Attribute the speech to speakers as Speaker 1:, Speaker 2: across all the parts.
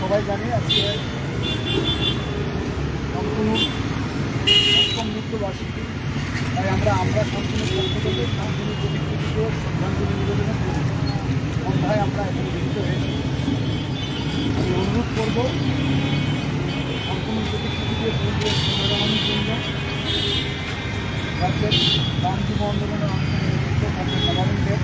Speaker 1: সবাই জানি আজকে সম্পূর্ণ অষ্টম মৃত্যুবার্ষিকী। তাই আমরা আমরা সম্পূর্ণ পক্ষ থেকে সম্পূর্ণ প্রতিকৃতিকে শ্রদ্ধাঞ্জলি নিবেদন করি। সন্ধ্যায় আমরা এখানে মিলিত হয়েছি আমি অনুরোধ করব সম্পূর্ণ প্রতিকৃতিকে ফুল দিয়ে শ্রদ্ধাজানানোর জন্য রাজ্যের গান যুব আন্দোলনের অংশ নেতৃত্ব ডক্টর নবারুণ দেব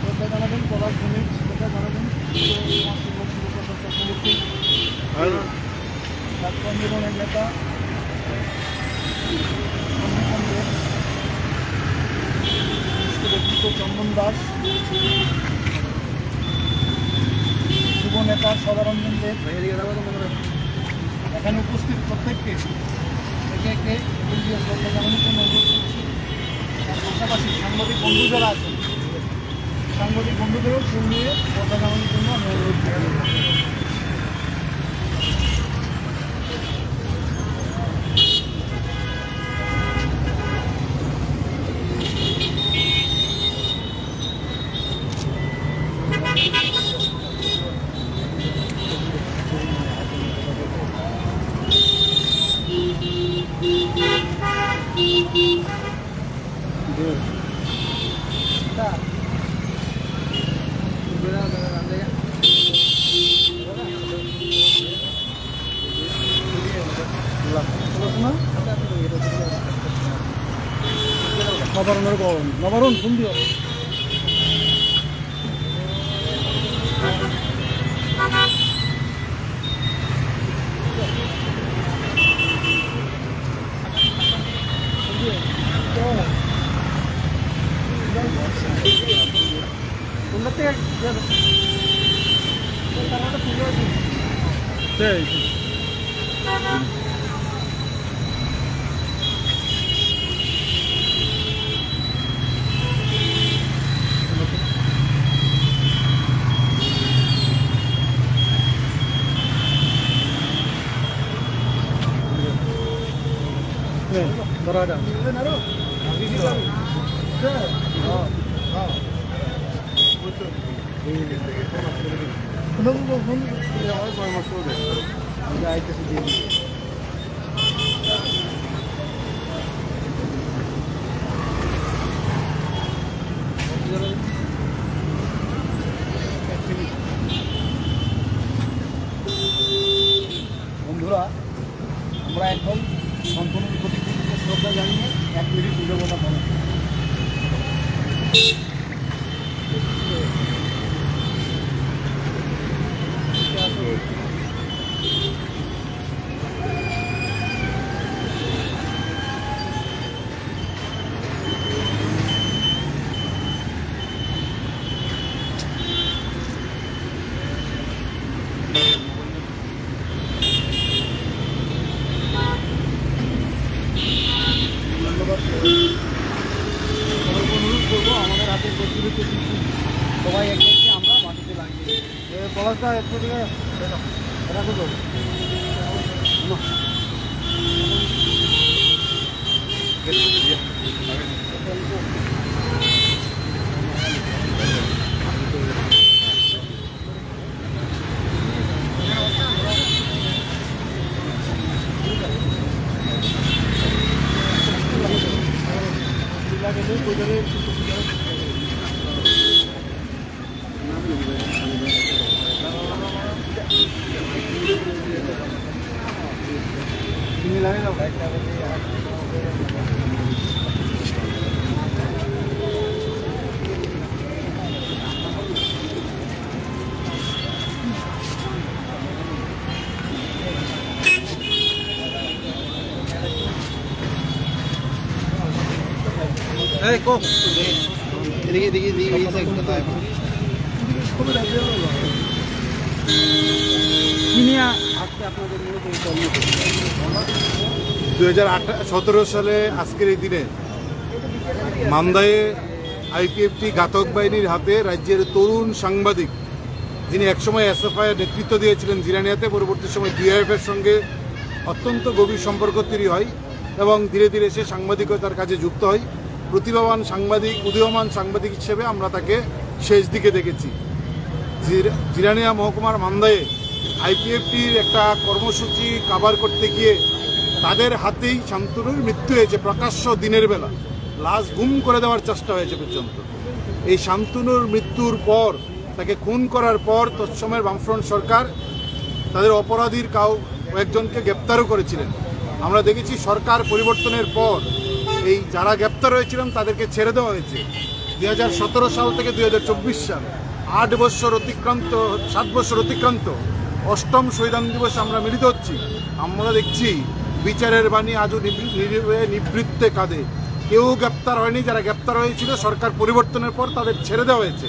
Speaker 1: শ্রদ্ধা জানাবেন পলাশ ভূমিক শ্রদ্ধা জানাবেন শিবপ্রসাদ চক্রবর্তী ছাত্র আন্দোলনের নেতা চন্দ্রমোহন দেব বিশিষ্ট ব্যক্তিত্ব চন্দন দাস। যুব নেতা সদারঞ্জন দেব এখানে উপস্থিত প্রত্যেককে, একে একে জানানোর জন্য অনুরোধ করছি তার পাশাপাশি সাংবাদিক বন্ধু যারা আছেন, সাংবাদিক বন্ধুদেরও ফুল নিয়ে শ্রদ্ধা জানানোর জন্য আমি অনুরোধ 나바론 열고 나바론 준비요 മുന്നത്തെ দিও সেই ধরা যাক বন্ধুরা আমরা এখন সম্পূর্ণ প্রতিকৃতিকে শ্রদ্ধা জানিয়ে এক মিনিট নিরবতা কথা করি। ধন্যবাদ সবাইকে অনুরোধ করব আমাদের হাতে প্রচলিত কিছু সবাই একে একে আমরা মাটিতে লাগিয়ে পলাশটা একটু দিকে রাখো তো না। তুমি লাগে যাও
Speaker 2: এই কো এদিকে এদিকে এদিকে এই সাইড কোথায়
Speaker 1: কিনিয়া আজকে আপনাদের মূলত
Speaker 3: দু হাজার সতেরো সালে আজকের এই দিনে মান্দায়ে আইপিএফটি ঘাতক বাহিনীর হাতে রাজ্যের তরুণ সাংবাদিক যিনি একসময় এসএফআই এর নেতৃত্ব দিয়েছিলেন জিরানিয়াতে পরবর্তী সময় ডিআইএফ এর সঙ্গে অত্যন্ত গভীর সম্পর্ক তৈরি হয় এবং ধীরে ধীরে সে সাংবাদিকতার কাজে যুক্ত হয়। প্রতিভাবান সাংবাদিক, উদীয়মান সাংবাদিক হিসেবে আমরা তাকে
Speaker 1: শেষ দিকে দেখেছি। জিরানিয়া মহকুমার মান্দায়ে আইপিএফটির একটা কর্মসূচি কাভার করতে গিয়ে তাদের হাতেই শান্তনুর মৃত্যু হয়েছে প্রকাশ্য দিনের বেলা। লাশ গুম করে দেওয়ার চেষ্টা হয়েছে পর্যন্ত। এই শান্তনুর মৃত্যুর পর, তাকে খুন করার পর তৎসময়ের বামফ্রন্ট সরকার তাদের অপরাধীর কাউ কয়েকজনকে গ্রেপ্তারও করেছিলেন। আমরা দেখেছি সরকার পরিবর্তনের পর এই যারা গ্রেপ্তার হয়েছিলেন, তাদেরকে ছেড়ে দেওয়া হয়েছে। দুই হাজার সতেরো সাল থেকে দুই হাজার চব্বিশ সাল, আট বছর অতিক্রান্ত, সাত বছর অতিক্রান্ত, অষ্টম শহীদান দিবস আমরা মিলিত হচ্ছি। আমরা দেখছি, বিচারের বাণী আজও নিবৃত্তে কাঁদে। কেউ গ্রেপ্তার হয়নি, যারা গ্রেপ্তার হয়েছিল, সরকার পরিবর্তনের পর তাদের ছেড়ে দেওয়া হয়েছে।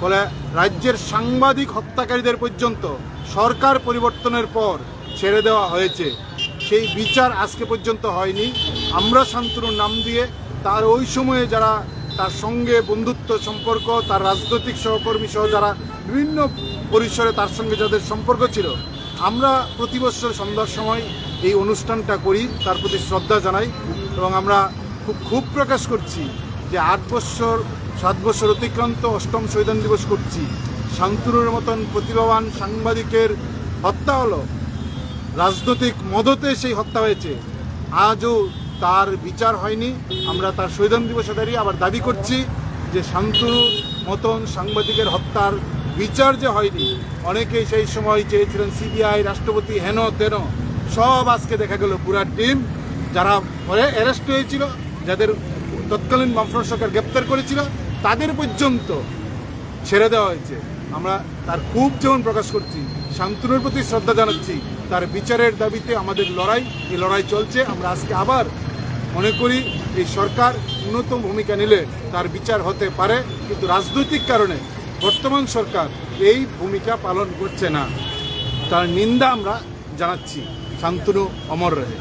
Speaker 1: ফলে রাজ্যের সাংবাদিক হত্যাকারীদের পর্যন্ত সরকার পরিবর্তনের পর ছেড়ে দেওয়া হয়েছে। সেই বিচার আজকে পর্যন্ত হয়নি। আমরা শান্তনুর নাম দিয়ে তার ওই সময়ে যারা তার সঙ্গে বন্ধুত্ব সম্পর্ক, তার রাজনৈতিক সহকর্মী সহ যারা বিভিন্ন পরিসরে তার সঙ্গে যাদের সম্পর্ক ছিল, আমরা প্রতি বছর সন্ধ্যার সময় এই অনুষ্ঠানটা করি, তার প্রতি শ্রদ্ধা জানাই এবং আমরা খুব খুব প্রকাশ করছি যে আট বছর, সাত বছর অতিক্রান্ত অষ্টম শহীদান দিবস করছি। শান্তনুর মতন প্রতিভাবান সাংবাদিকের হত্যা হলো রাজনৈতিক মদতে সেই হত্যা হয়েছে। আজও তার বিচার হয়নি। আমরা তার শহীদান দিবসে দাঁড়িয়ে আবার দাবি করছি যে শান্তনু মতন সাংবাদিকের হত্যার বিচার যে হয়নি, অনেকেই সেই সময় চেয়েছিলেন সিবিআই, রাষ্ট্রপতি, হেন তেন, সব আজকে দেখা গেল পুরা টিম যারা পরে অ্যারেস্ট হয়েছিল, যাদের তৎকালীন বামফ্রন্ট সরকার গ্রেপ্তার করেছিল, তাদের পর্যন্ত ছেড়ে দেওয়া হয়েছে। আমরা তার খুব যেমন প্রকাশ করছি শান্তনুর প্রতি শ্রদ্ধা জানাচ্ছি। তার বিচারের দাবিতে আমাদের লড়াই, এই লড়াই চলছে। আমরা আজকে আবার মনে করি এই সরকার উন্নত ভূমিকা নিলে তার বিচার হতে পারে, কিন্তু রাজনৈতিক কারণে বর্তমান সরকার এই ভূমিকা পালন করছে না। তার নিন্দা আমরা জানাচ্ছি। শান্তনু অমর রহে